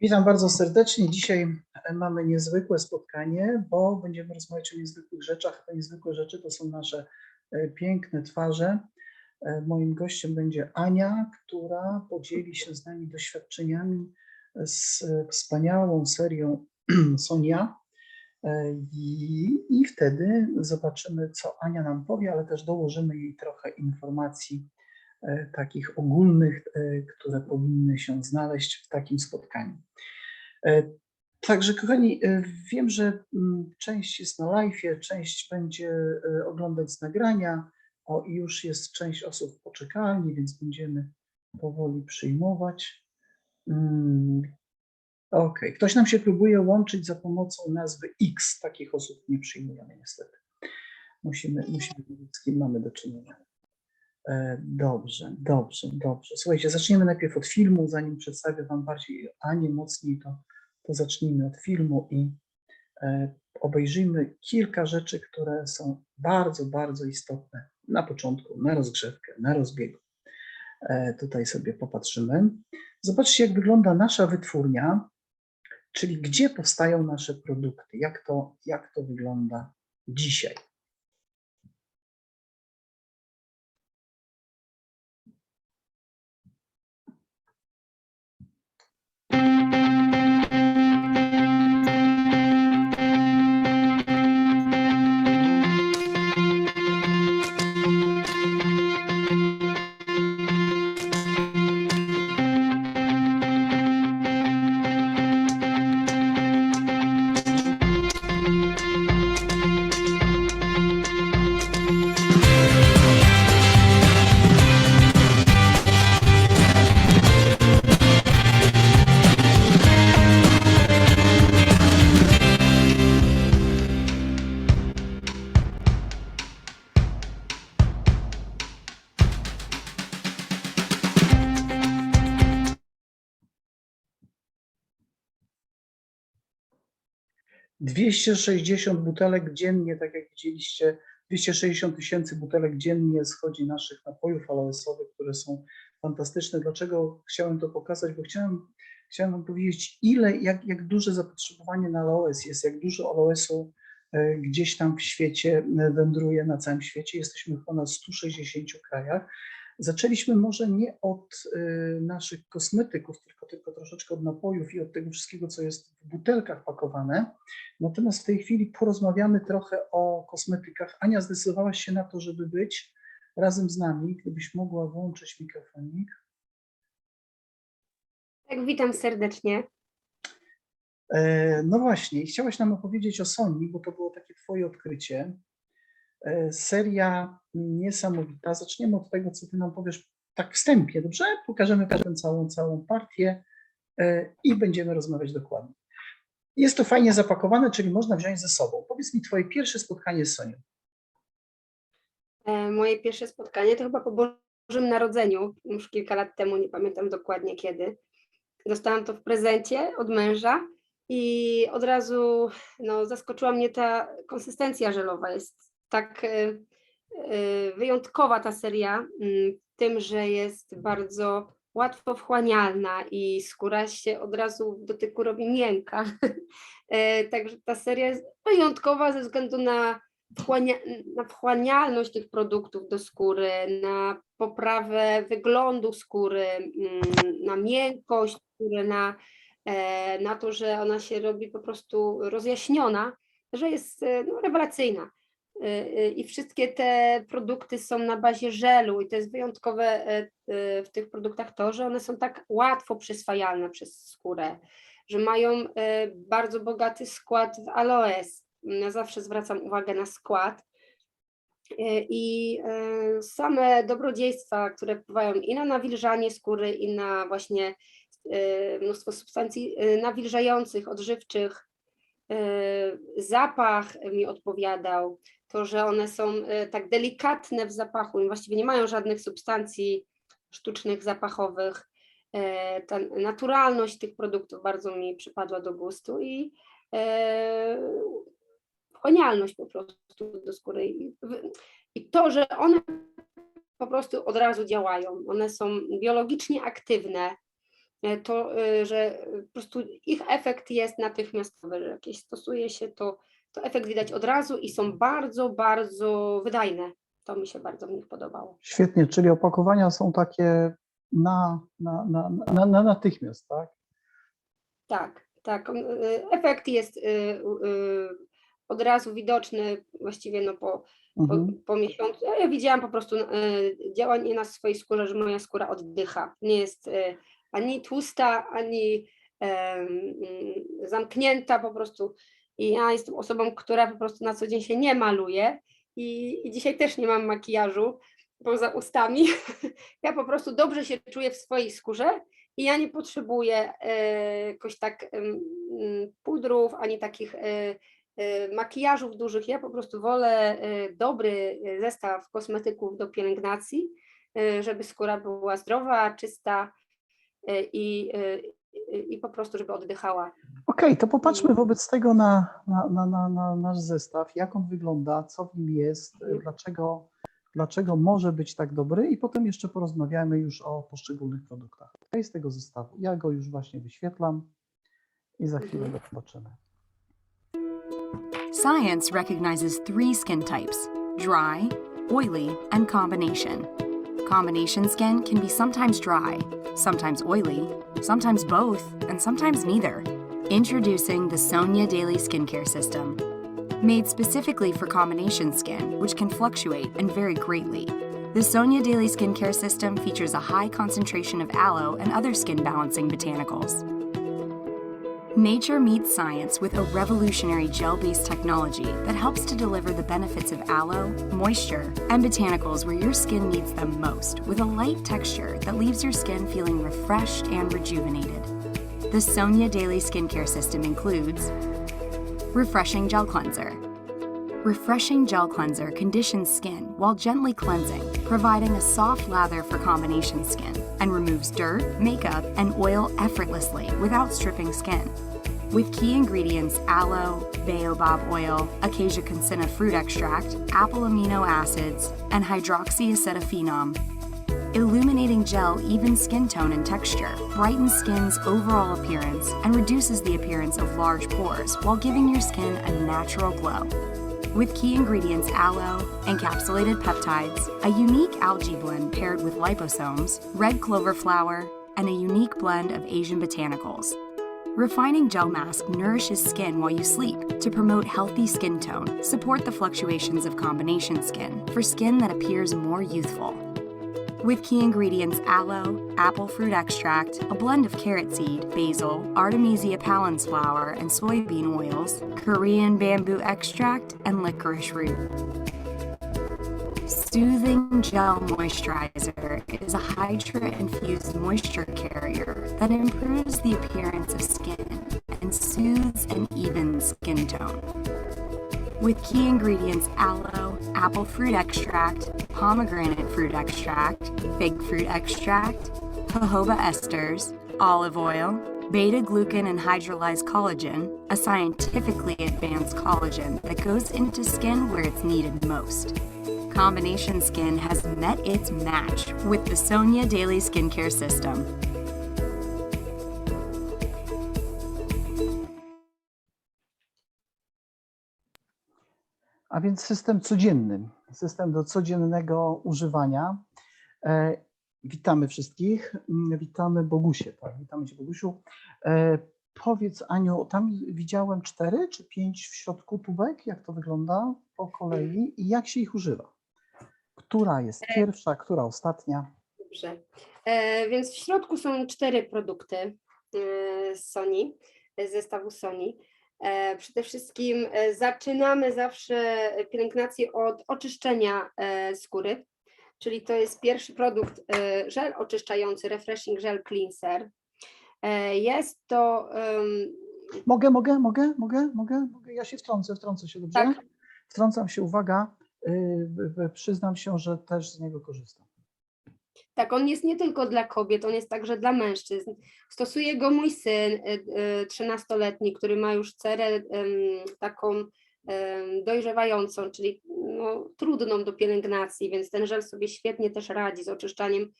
Witam bardzo serdecznie. Dzisiaj mamy niezwykłe spotkanie, bo będziemy rozmawiać o niezwykłych rzeczach. Te niezwykłe rzeczy to są nasze e, piękne twarze. E, Moim gościem będzie Ania, która podzieli się z nami doświadczeniami z e, wspaniałą serią Sonia. E, I, I wtedy zobaczymy, co Ania nam powie, ale też dołożymy jej trochę informacji e, takich ogólnych, e, które powinny się znaleźć w takim spotkaniu. E, Także, kochani, e, wiem, że mm, część jest na live, część będzie e, oglądać nagrania. O, i już jest część osób w poczekalni, więc będziemy powoli przyjmować. Mm, OK, ktoś nam się próbuje łączyć za pomocą nazwy X. Takich osób nie przyjmujemy niestety. Musimy, musimy wiedzieć, z kim mamy do czynienia. E, Dobrze, dobrze, dobrze. Słuchajcie, zaczniemy najpierw od filmu, zanim przedstawię Wam bardziej Anię mocniej, to, to zacznijmy od filmu i e, obejrzyjmy kilka rzeczy, które są bardzo, bardzo istotne na początku, na rozgrzewkę, na rozbiegu. E, Tutaj sobie popatrzymy. Zobaczcie, jak wygląda nasza wytwórnia, czyli gdzie powstają nasze produkty, jak to, jak to wygląda dzisiaj. Dwieście sześćdziesiąt butelek dziennie, tak jak widzieliście, 260 tysięcy butelek dziennie schodzi naszych napojów aloesowych, które są fantastyczne. Dlaczego chciałem to pokazać? Bo chciałem, chciałem Wam powiedzieć, ile, jak, jak duże zapotrzebowanie na aloes jest, jak dużo aloesu e, gdzieś tam w świecie e, wędruje, na całym świecie. Jesteśmy w ponad 160 krajach. Zaczęliśmy może nie od y, naszych kosmetyków, tylko, tylko troszeczkę od napojów i od tego wszystkiego, co jest w butelkach pakowane. Natomiast w tej chwili porozmawiamy trochę o kosmetykach. Ania zdecydowałaś się na to, żeby być razem z nami. Gdybyś mogła włączyć mikrofonik. Tak, witam serdecznie. E, No właśnie, chciałaś nam opowiedzieć o Sony, bo to było takie Twoje odkrycie. E, Seria niesamowita. Zaczniemy od tego, co Ty nam powiesz tak wstępnie, dobrze? Pokażemy potem całą, całą partię e, i będziemy rozmawiać dokładnie. Jest to fajnie zapakowane, czyli można wziąć ze sobą. Powiedz mi Twoje pierwsze spotkanie z Sonią. E, Moje pierwsze spotkanie to chyba po Bożym Narodzeniu, już kilka lat temu, nie pamiętam dokładnie kiedy. Dostałam to w prezencie od męża i od razu no, zaskoczyła mnie ta konsystencja żelowa. Jest tak e, e, wyjątkowa ta seria, mm, tym, że jest bardzo łatwo wchłanialna i skóra się od razu w dotyku robi miękka. E, Także ta seria jest wyjątkowa ze względu na wchłania, na wchłanialność tych produktów do skóry, na poprawę wyglądu skóry, mm, na miękkość skóry, na, na to, że ona się robi po prostu rozjaśniona, że jest no, rewelacyjna. E, e, I wszystkie te produkty są na bazie żelu, i to jest wyjątkowe e, e, w tych produktach to, że one są tak łatwo przyswajalne przez skórę, że mają e, bardzo bogaty skład w aloes. Ja zawsze zwracam uwagę na skład. I same dobrodziejstwa, które wpływają i na nawilżanie skóry, i na właśnie mnóstwo substancji nawilżających, odżywczych. Zapach mi odpowiadał, to, że one są e, tak delikatne w zapachu i właściwie nie mają żadnych substancji sztucznych, zapachowych. E, Ta naturalność tych produktów bardzo mi przypadła do gustu i e, wchłanialność po prostu do skóry. I, to, że one po prostu od razu działają. One są biologicznie aktywne. to, że po prostu ich efekt jest natychmiastowy, że jakieś stosuje się, to, to efekt widać od razu i są bardzo, bardzo wydajne. To mi się bardzo w nich podobało. Świetnie, czyli opakowania są takie na, na, na, na, na natychmiast, tak? Tak, tak. y, Efekt jest y, y, od razu widoczny właściwie no po, po, Mhm. po miesiącu. Ja- widziałam po prostu y, działanie na swojej skórze, że moja skóra oddycha. Nie jest y, ani tłusta, ani zamknięta po prostu. I ja jestem osobą, która po prostu na co dzień się nie maluje i, i dzisiaj też nie mam makijażu poza ustami. Ja po prostu dobrze się czuję w swojej skórze i ja nie potrzebuję e, jakoś tak mm, pudrów, ani takich e, e, makijażów dużych. Ja po prostu wolę e, dobry zestaw kosmetyków do pielęgnacji, e, żeby skóra była zdrowa, czysta i, e, i i po prostu, żeby oddychała. Okej, to popatrzmy wobec tego na, na, na, na, na nasz zestaw, jak on wygląda, co w nim jest, y, dlaczego, dlaczego może być tak dobry i potem jeszcze porozmawiamy już o poszczególnych produktach. To jest tego zestawu. Ja go już właśnie wyświetlam i za chwilę go zobaczymy. Science recognizes three skin types dry, oily, and combination. Combination skin can be sometimes dry, sometimes oily, sometimes both, and sometimes neither. Introducing the Sonia Daily Skincare System. Made specifically for combination skin, which can fluctuate and vary greatly. The Sonia Daily Skincare System features a high concentration of aloe and other skin balancing botanicals. Nature meets science with a revolutionary gel based technology that helps to deliver the benefits of aloe, moisture, and botanicals where your skin needs them most, with a light texture that leaves your skin feeling refreshed and rejuvenated. The Sonia Daily Skincare System includes Refreshing Gel Cleanser. Refreshing Gel Cleanser conditions skin while gently cleansing, providing a soft lather for combination skin, and removes dirt, makeup, and oil effortlessly without stripping skin. With key ingredients aloe, baobab oil, acacia consina fruit extract, apple amino acids, and hydroxyacetophenone. Illuminating gel evens skin tone and texture, brightens skin's overall appearance, and reduces the appearance of large pores while giving your skin a natural glow. With key ingredients aloe, encapsulated peptides, a unique algae blend paired with liposomes, red clover flower, and a unique blend of Asian botanicals. Refining Gel Mask nourishes skin while you sleep to promote healthy skin tone, support the fluctuations of combination skin for skin that appears more youthful. With key ingredients aloe, apple fruit extract, a blend of carrot seed, basil, Artemisia palens flower, and soybean oils, Korean bamboo extract, and licorice root. Soothing Gel Moisturizer is a Hydra infused moisture carrier that improves the appearance of skin and soothes and evens skin tone. With key ingredients aloe, apple fruit extract, pomegranate fruit extract, fig fruit extract, jojoba esters, olive oil, beta glucan and hydrolyzed collagen, a scientifically advanced collagen that goes into skin where it's needed most. Combination Skin has met its match with the Sonia Daily Skincare System. A więc system codzienny, system do codziennego używania. E, witamy wszystkich. Mm, Witamy Bogusie. Tak? Witamy Cię, Bogusiu. E, powiedz, Aniu, tam widziałem cztery czy pięć w środku tubek. Jak to wygląda po kolei i jak się ich używa? Która jest pierwsza, która ostatnia? Dobrze. E, więc w środku są cztery produkty e, z Sony, z zestawu Sony. E, przede wszystkim e, zaczynamy zawsze pielęgnację od oczyszczenia e, skóry, czyli to jest pierwszy produkt żel oczyszczający Refreshing Gel Cleanser. Jest to Mogę, mogę, mogę, mogę, mogę, mogę. Ja się wtrącę, wtrącę się, dobrze? Tak. Wtrącam się, uwaga. y, Przyznam się, że też z niego korzystam. Tak, on jest nie tylko dla kobiet, on jest także dla mężczyzn. Stosuje go mój syn, y, y, 13-letni, który ma już cerę taką dojrzewającą, czyli no, trudną do pielęgnacji, więc ten żel sobie świetnie też radzi z oczyszczaniem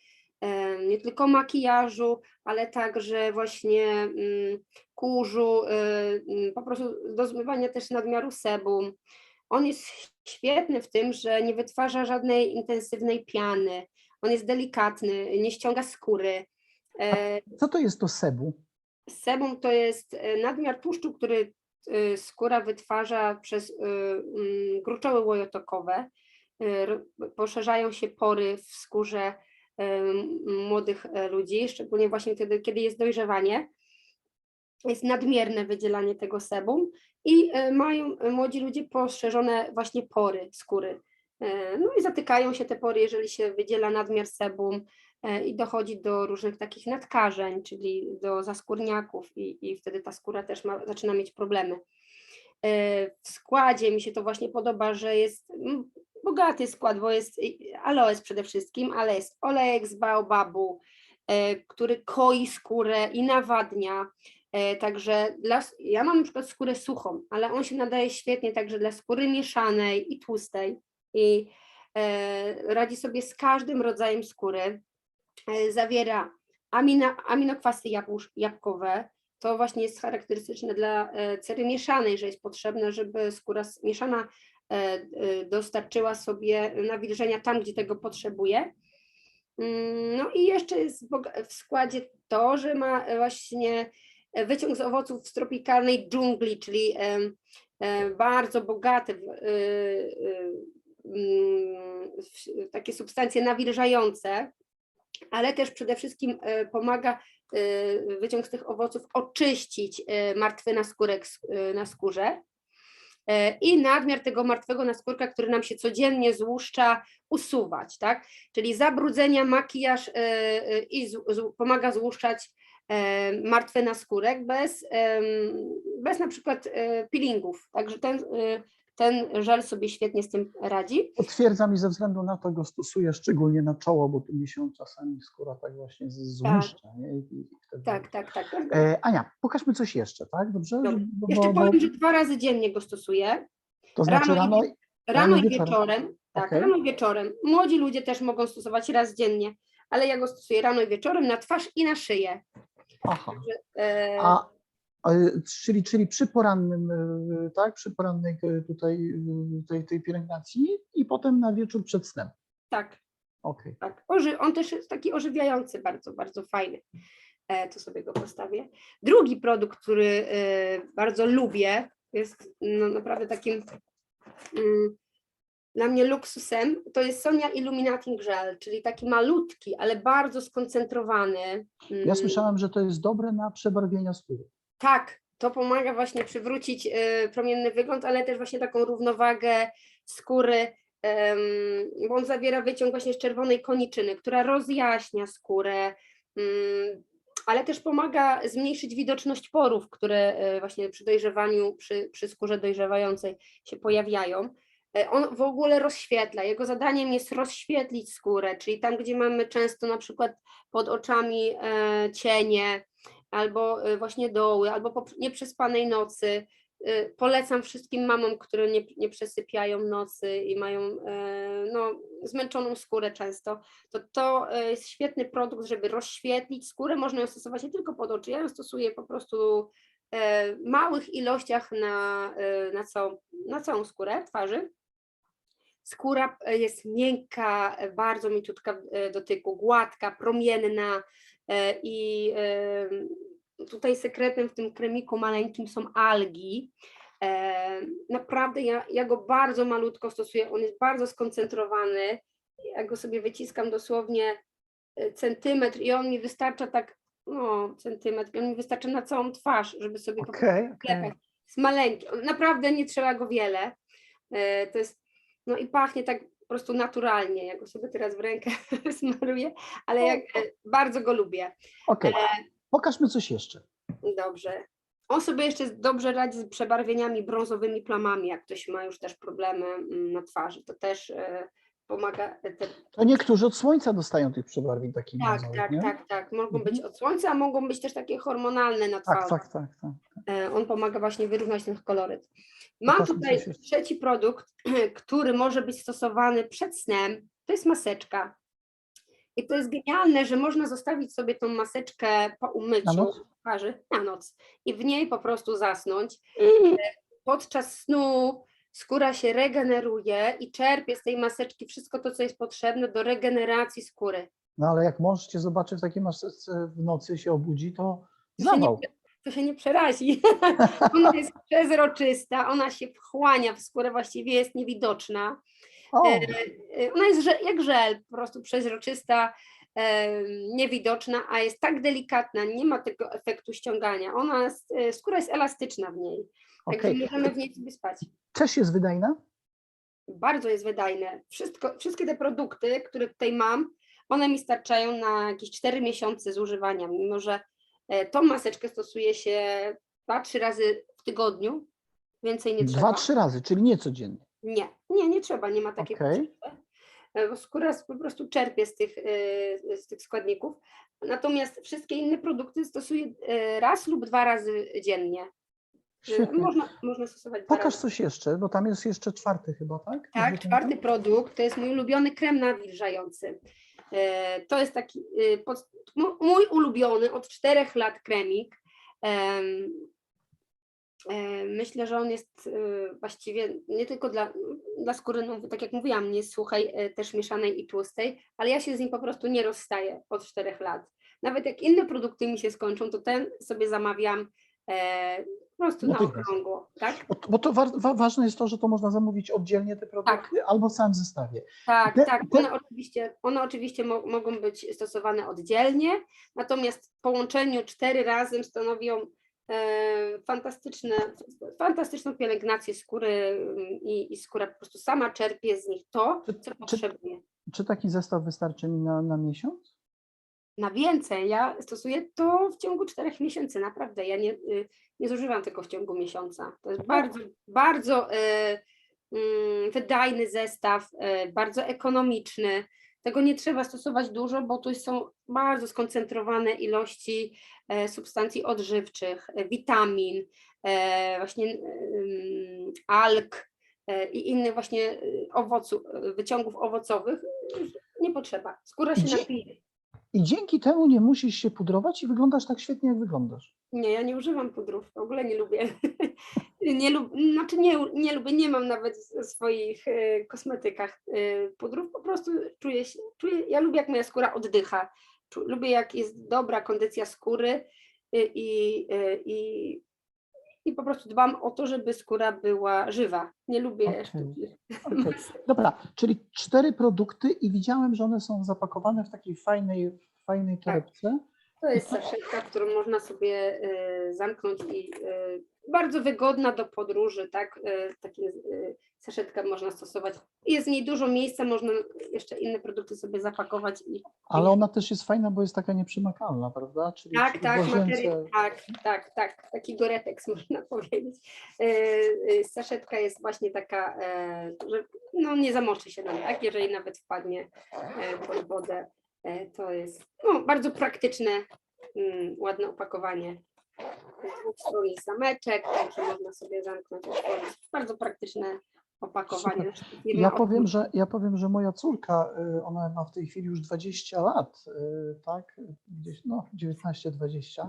nie tylko makijażu, ale także właśnie mm, kurzu, y, mm, po prostu do zmywania też nadmiaru sebum. On jest świetny w tym, że nie wytwarza żadnej intensywnej piany. On jest delikatny, nie ściąga skóry. E, Co to jest to sebu? Sebum to jest e, nadmiar tłuszczu, który e, skóra wytwarza przez mm, gruczoły łojotokowe. Poszerzają się pory w skórze młodych ludzi, szczególnie właśnie wtedy, kiedy jest dojrzewanie. Jest nadmierne wydzielanie tego sebum i mają młodzi ludzie poszerzone właśnie pory skóry. E, No i zatykają się te pory, jeżeli się wydziela nadmiar sebum e, i dochodzi do różnych takich nadkażeń, czyli do zaskórniaków i, i wtedy ta skóra też ma, zaczyna mieć problemy. E, W składzie mi się to właśnie podoba, że jest bogaty skład, bo jest aloes przede wszystkim, ale jest olejek z baobabu, który koi skórę i nawadnia. Także dla, ja mam na przykład skórę suchą, ale on się nadaje świetnie także dla skóry mieszanej i tłustej i e, radzi sobie z każdym rodzajem skóry. E, Zawiera amina, aminokwasy jabłusz, jabłkowe. To właśnie jest charakterystyczne dla e, cery mieszanej, że jest potrzebne, żeby skóra mieszana dostarczyła sobie nawilżenia tam, gdzie tego potrzebuje. Mm, No i jeszcze jest w składzie to, że ma właśnie wyciąg z owoców z tropikalnej dżungli, czyli bardzo w takie substancje nawilżające, ale też przede wszystkim e, pomaga e, wyciąg z tych owoców oczyścić e, martwy naskórek na skórze. I nadmiar tego martwego naskórka, który nam się codziennie złuszcza, usuwać, tak? Czyli zabrudzenia, makijaż i pomaga złuszczać martwy naskórek bez, bez na przykład peelingów. Także ten, ten żel sobie świetnie z tym radzi. Potwierdzam i ze względu na to go stosuję szczególnie na czoło, bo tu mi się czasami skóra tak właśnie z- Tak. I, i. Tak, tak, tak. tak. E, Ania, pokażmy coś jeszcze, tak? Dobrze? Dobrze. Żeby- Bo, Jeszcze bo, bo, powiem, że dwa razy dziennie go stosuję. to znaczy rano i rano, Rano Rano i i wieczorem. wieczorem. Tak, Okej. rano i wieczorem. Młodzi ludzie też mogą stosować raz dziennie, ale ja go stosuję rano i wieczorem na twarz i na szyję. aha. E, A, czyli, czyli przy porannym, e, tak? Przy porannej e, tutaj e, tej, tej pielęgnacji i potem na wieczór przed snem. tak, Okej. tak. Oży, on też jest taki ożywiający, bardzo, bardzo fajny. E, to sobie go postawię. Drugi produkt, który e, bardzo lubię, jest no, naprawdę takim mm, dla mnie luksusem, to jest Sonia Illuminating Gel, czyli taki malutki, ale bardzo skoncentrowany. Ja mm, słyszałem, że to jest dobre na przebarwienia skóry. Tak, to pomaga właśnie przywrócić y, promienny wygląd, ale też właśnie taką równowagę skóry, em, bo on zawiera wyciąg właśnie z czerwonej koniczyny, która rozjaśnia skórę, mm, ale też pomaga zmniejszyć widoczność porów, które y, właśnie przy dojrzewaniu, przy, przy skórze dojrzewającej się pojawiają. E, On w ogóle rozświetla. Jego zadaniem jest rozświetlić skórę, czyli tam, gdzie mamy często na przykład pod oczami e, cienie, albo y, właśnie doły, albo po nieprzespanej nocy. Y, Polecam wszystkim mamom, które nie, nie przesypiają nocy i mają e, no, zmęczoną skórę często, to to e, jest świetny produkt, żeby rozświetlić skórę. Można ją stosować nie tylko pod oczy, ja ją stosuję po prostu e, w małych ilościach na, na, całą, na całą skórę twarzy. Skóra jest miękka, bardzo mięciutka w dotyku, gładka, promienna i e, tutaj sekretem w tym kremiku maleńkim są algi. E, Naprawdę ja, ja go bardzo malutko stosuję, on jest bardzo skoncentrowany. Ja go sobie wyciskam dosłownie e, centymetr i on mi wystarcza tak, no centymetr, i on mi wystarcza na całą twarz, żeby sobie okej. sklepach. Jest maleńki, naprawdę nie trzeba go wiele. To jest, no i pachnie tak po prostu naturalnie. Ja go sobie teraz w rękę smaruję, ale jak, e, bardzo go lubię. Okej. Pokażmy coś jeszcze. Dobrze. On sobie jeszcze dobrze radzi z przebarwieniami brązowymi plamami, jak ktoś ma już też problemy mm, na twarzy. To też e, pomaga. e, Te, To niektórzy od słońca dostają tych przebarwień takich tak, tak, nie? tak, tak. Mogą być Mhm. od słońca, a mogą być też takie hormonalne na twarzy. Tak, tak, tak, tak. E, On pomaga właśnie wyrównać ten koloryt. Mam tutaj trzeci produkt, który może być stosowany przed snem. To jest maseczka. I to jest genialne, że można zostawić sobie tą maseczkę po umyciu Na noc? twarzy na noc i w niej po prostu zasnąć. Mm. E, Podczas snu skóra się regeneruje i czerpie z tej maseczki wszystko to, co jest potrzebne do regeneracji skóry. No ale jak mąż cię zobaczy w takiej masce w nocy się obudzi, to To się, nie, zawał. To się nie przerazi. ona jest przezroczysta, ona się wchłania w skórę, właściwie jest niewidoczna. E, e, Ona jest jak żel, po prostu przezroczysta, e, niewidoczna, a jest tak delikatna, nie ma tego efektu ściągania. Ona jest, e, skóra jest elastyczna w niej, także okej. możemy w niej sobie spać. Też jest wydajna? Bardzo jest wydajne. Wszystko, wszystkie te produkty, które tutaj mam, one mi starczają na jakieś 4 miesiące zużywania, mimo że tą maseczkę stosuje się 2-3 razy w tygodniu, więcej nie trzeba. Dwa, trzy razy, czyli nie codziennie. Nie, nie, nie trzeba, nie ma takiej Okej. potrzeby. E, Bo skóra po prostu czerpie z tych, e, z tych składników. Natomiast wszystkie inne produkty stosuję e, raz lub dwa razy dziennie. E, Świetnie. Można, można stosować dwa Pokaż razy. coś jeszcze, bo tam jest jeszcze czwarty chyba, tak? Tak, czwarty produkt to jest mój ulubiony krem nawilżający. E, To jest taki m- mój ulubiony od czterech lat kremik. Em, e, Myślę, że on jest e, właściwie nie tylko dla, dla skóry, no, tak jak mówiłam, nie słuchaj, e, też mieszanej i tłustej, ale ja się z nim po prostu nie rozstaję od czterech lat. Nawet jak inne produkty mi się skończą, to ten sobie zamawiam po prostu na okrągło. Tak? Bo, bo to wa wa ważne jest to, że to można zamówić oddzielnie te produkty albo w samym zestawie. Tak, Te- tak. te- One oczywiście, one oczywiście mo mogą być stosowane oddzielnie, natomiast w połączeniu cztery razem stanowią e, fantastyczne, fantastyczną pielęgnację skóry mm, i, i skóra po prostu sama czerpie z nich to, co czy- potrzebuje. Czy taki zestaw wystarczy mi na, na miesiąc? Na więcej, ja stosuję to w ciągu czterech miesięcy, naprawdę. Ja nie, y, nie zużywam tego w ciągu miesiąca. To jest bardzo, bardzo e, mm, wydajny zestaw, e, bardzo ekonomiczny. Tego nie trzeba stosować dużo, bo tu są bardzo skoncentrowane ilości substancji odżywczych, witamin, właśnie em, alg i innych właśnie owoców, wyciągów owocowych. Nie potrzeba. Skóra się napije. I dzięki temu nie musisz się pudrować i wyglądasz tak świetnie, jak wyglądasz. Nie, ja nie używam pudrów, w ogóle nie lubię. nie lub, znaczy nie, nie lubię, nie mam nawet w swoich e, kosmetykach e, pudrów, po prostu czuję się, czuję, ja lubię jak moja skóra oddycha, Czu, lubię jak jest dobra kondycja skóry e, i, e, i, i po prostu dbam o to, żeby skóra była żywa. Nie lubię sztucznych Okej. Dobra, czyli cztery produkty i widziałem, że one są zapakowane w takiej fajnej, fajnej Tak. To jest saszetka, którą można sobie e, zamknąć i e, bardzo wygodna do podróży, tak? E, Takie saszetkę można stosować. Jest w niej dużo miejsca, można jeszcze inne produkty sobie zapakować i Ale ona też jest fajna, bo jest taka nieprzymakalna, prawda? Czyli tak, tak, materiał, tak, tak, tak, taki goretex można powiedzieć. Saszetka jest właśnie taka, e, że no, nie zamoczy się nam, tak? Jeżeli nawet wpadnie e, pod wodę, to jest no, bardzo praktyczne, mm, ładne opakowanie. Z dwóch stron jest zameczek, także można sobie zamknąć, otworzyć. Bardzo praktyczne opakowanie. Ja powiem, że, ja powiem, że moja córka, y, ona ma w tej chwili już 20 lat, y, tak? Gdzieś, no 19-20,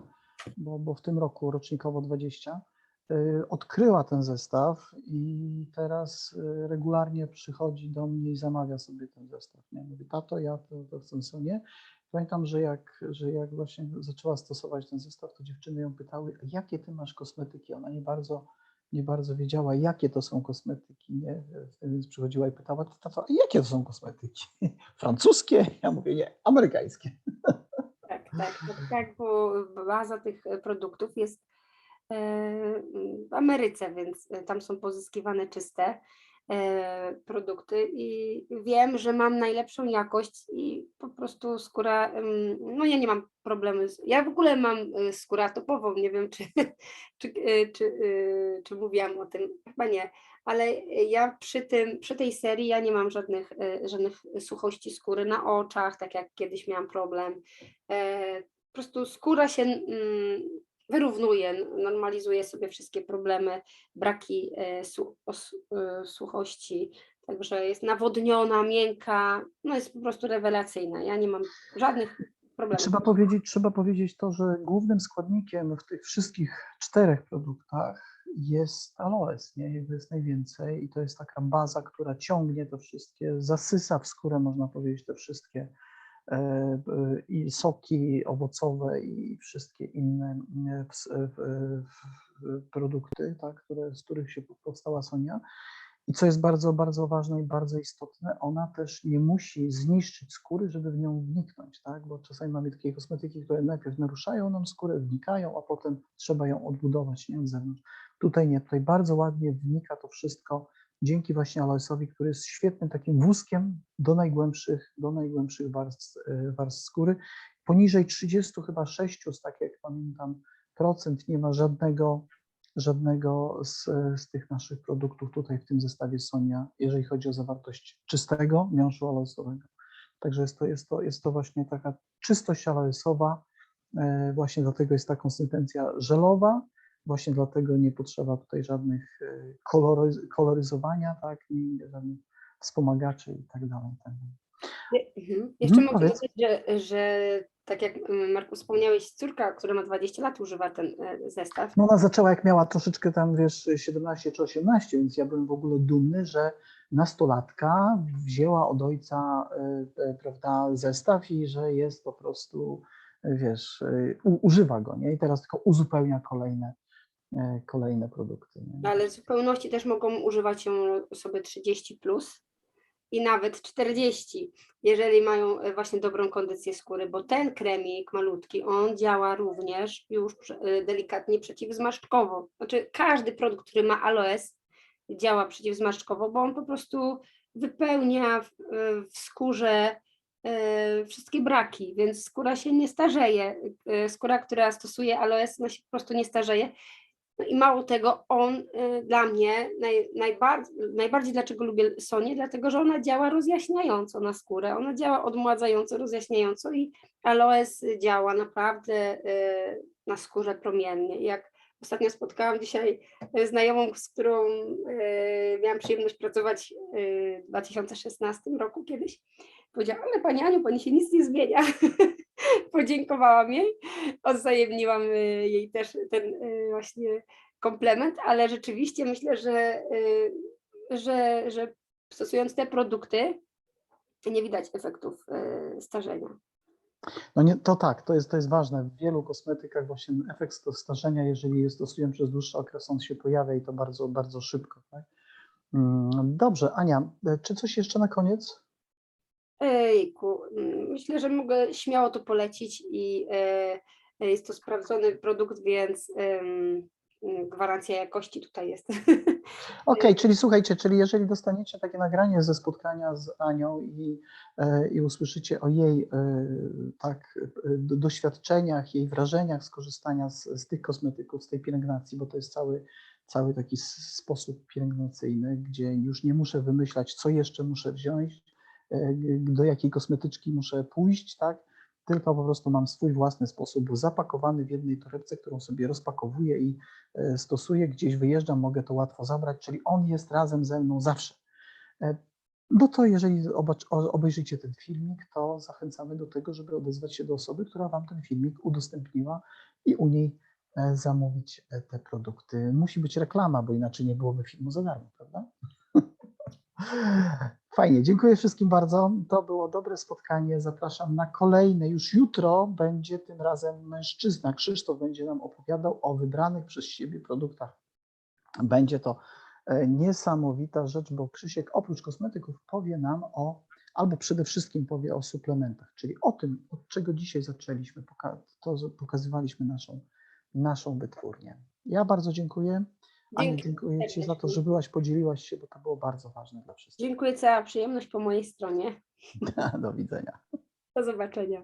bo, bo w tym roku rocznikowo 20. y, Odkryła ten zestaw i teraz y, regularnie przychodzi do mnie i zamawia sobie ten zestaw. Nie? Mówi, tato, ja to, to chcę. Pamiętam, że jak, że jak właśnie zaczęła stosować ten zestaw, to dziewczyny ją pytały, jakie ty masz kosmetyki? Ona nie bardzo nie bardzo wiedziała, jakie to są kosmetyki, nie? Więc przychodziła i pytała, tato, jakie to są kosmetyki? Francuskie? Ja mówię, nie, amerykańskie. Tak, tak, tak, bo baza tych produktów jest w Ameryce, więc e, tam są pozyskiwane czyste e, produkty i wiem, że mam najlepszą jakość i po prostu skóra, no ja nie mam problemu, z, ja w ogóle mam e, skórę topową, nie wiem czy, czy, e, czy, e, czy mówiłam o tym, chyba nie, ale ja przy tym, przy tej serii ja nie mam żadnych, e, żadnych suchości skóry na oczach, tak jak kiedyś miałam problem, e, po prostu skóra się mm, wyrównuje, normalizuje sobie wszystkie problemy, braki e, e, suchości. Także jest nawodniona, miękka, no jest po prostu rewelacyjna. Ja nie mam żadnych problemów. Trzeba powiedzieć, trzeba powiedzieć to, że głównym składnikiem w tych wszystkich czterech produktach jest aloes, nie? Jego jest najwięcej i to jest taka baza, która ciągnie to wszystkie, zasysa w skórę, można powiedzieć, te wszystkie i soki owocowe i wszystkie inne e, e, produkty, tak, które, z których się powstała Sonia. I co jest bardzo, bardzo ważne i bardzo istotne, ona też nie musi zniszczyć skóry, żeby w nią wniknąć, tak? Bo czasami mamy takie kosmetyki, które najpierw naruszają nam skórę, wnikają, a potem trzeba ją odbudować nie od zewnątrz. Tutaj nie, tutaj bardzo ładnie wnika to wszystko dzięki właśnie aloesowi, który jest świetnym takim wózkiem do najgłębszych, do najgłębszych warstw, e, warstw skóry. Poniżej 30 chyba 6, z tak jak pamiętam, procent nie ma żadnego żadnego z, z tych naszych produktów tutaj w tym zestawie Sonia, jeżeli chodzi o zawartość czystego miąższu aloesowego. Także jest to, jest to, jest to właśnie taka czystość aloesowa, e, właśnie dlatego jest ta konsystencja żelowa, właśnie dlatego nie potrzeba tutaj żadnych e, koloryz- koloryzowania, tak, i żadnych wspomagaczy i tak dalej. tak dalej. Je- mhm. Jeszcze Mhm, mogę powiedz. dodać, że, że tak jak mm, Marku wspomniałeś, córka, która ma 20 lat używa ten e, zestaw. No ona zaczęła jak miała troszeczkę tam, wiesz, 17 czy 18, więc ja byłem w ogóle dumny, że nastolatka wzięła od ojca, e, prawda, zestaw i że jest po prostu, wiesz, używa go, nie? I teraz tylko uzupełnia kolejne, kolejne produkty. Nie? No, ale w zupełności też mogą używać ją osoby 30 plus i nawet 40, jeżeli mają e, właśnie dobrą kondycję skóry, bo ten kremik malutki, on działa również już e, delikatnie przeciwzmarszczkowo. Znaczy każdy produkt, który ma aloes działa przeciwzmarszczkowo, bo on po prostu wypełnia w, e, w skórze e, wszystkie braki, więc skóra się nie starzeje. E, Skóra, która stosuje aloes, ona się po prostu nie starzeje. No i mało tego, on y, dla mnie naj, najbardziej, najbardziej dlaczego lubię Sonię, dlatego że ona działa rozjaśniająco na skórę, ona działa odmładzająco, rozjaśniająco i aloes działa naprawdę y, na skórze promiennie. Jak ostatnio spotkałam dzisiaj y, znajomą, z którą miałam przyjemność pracować w 2016 roku kiedyś, powiedziała, ale Pani Aniu, Pani się nic nie zmienia. Podziękowałam jej, odzajemniłam y, jej też ten y, właśnie komplement, ale rzeczywiście myślę, że, y, że, że stosując te produkty nie widać efektów starzenia. No nie, to tak, to jest, to jest ważne. W wielu kosmetykach właśnie efekt starzenia, jeżeli je stosujemy przez dłuższy okres, on się pojawia i to bardzo, bardzo szybko. Tak? Mm, Dobrze, Ania, czy coś jeszcze na koniec? Ejku, myślę, że mogę śmiało to polecić i e, jest to sprawdzony produkt, więc gwarancja jakości tutaj jest. Okej, czyli słuchajcie, czyli jeżeli dostaniecie takie nagranie ze spotkania z Anią i, e, i usłyszycie o jej e, tak, e, do- doświadczeniach, jej wrażeniach z korzystania z, z tych kosmetyków, z tej pielęgnacji, bo to jest cały, cały taki sposób pielęgnacyjny, gdzie już nie muszę wymyślać, co jeszcze muszę wziąć, e, do jakiej kosmetyczki muszę pójść, tak? Tylko po prostu mam swój własny sposób zapakowany w jednej torebce, którą sobie rozpakowuję i e, stosuję, gdzieś wyjeżdżam, mogę to łatwo zabrać, czyli on jest razem ze mną zawsze. E, No to jeżeli obejrzycie ten filmik, to zachęcamy do tego, żeby odezwać się do osoby, która Wam ten filmik udostępniła i u niej e, zamówić e, te produkty. Musi być reklama, bo inaczej nie byłoby filmu za darmo, prawda? Fajnie, dziękuję wszystkim bardzo. To było dobre spotkanie. Zapraszam na kolejne. Już jutro będzie tym razem mężczyzna. Krzysztof będzie nam opowiadał o wybranych przez siebie produktach. Będzie to e, niesamowita rzecz, bo Krzysiek oprócz kosmetyków powie nam o, albo przede wszystkim powie o suplementach, czyli o tym, od czego dzisiaj zaczęliśmy, to pokazywaliśmy naszą, naszą wytwórnię. Ja bardzo dziękuję. Aniu, dziękuję Ci za to, że byłaś, podzieliłaś się, bo to było bardzo ważne dla wszystkich. Dziękuję, cała przyjemność po mojej stronie. Do widzenia. Do zobaczenia.